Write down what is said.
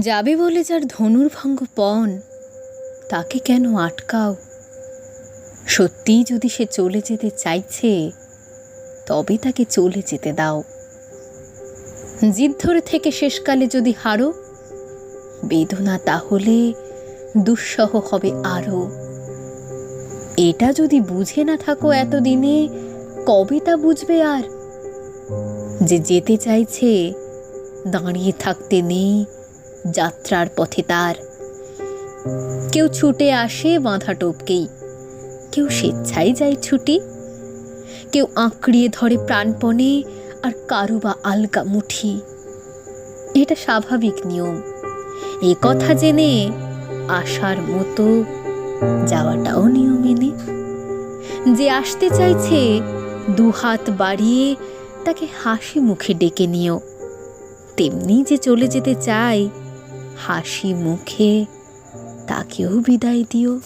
যাবে বলে যার ধনুর্ভঙ্গ পণ, তাকে কেন আটকাও? সত্যিই যদি সে চলে যেতে চাইছে, তবে তাকে চলে যেতে দাও। জিদ ধরে থেকে শেষকালে যদি হারো, বেদনা তাহলে দুঃসহ হবে আরও এটা যদি বুঝে না থাকো এতদিনে, কবে তা বুঝবে আর? যে যেতে চাইছে, দাঁড়িয়ে থাকতে নেই যাত্রার পথে তার। কেউ ছুটে আসে বাঁধা টপকেই। কেউ স্বেচ্ছায় যায় ছুটি। কেউ আঁকড়িয়ে ধরে প্রাণপণে আর কারও বা আলগা মুঠি। এটা স্বাভাবিক নিয়ম। এ কথা জেনে আসার মতো যাওয়াটাও নিয়ম এনে যে আসতে চাইছে দুহাত বাড়িয়ে তাকে হাসি মুখে ডেকে নিও। তেমনি যে চলে যেতে চায় হাসি মুখে তাকেও বিদায় দিও।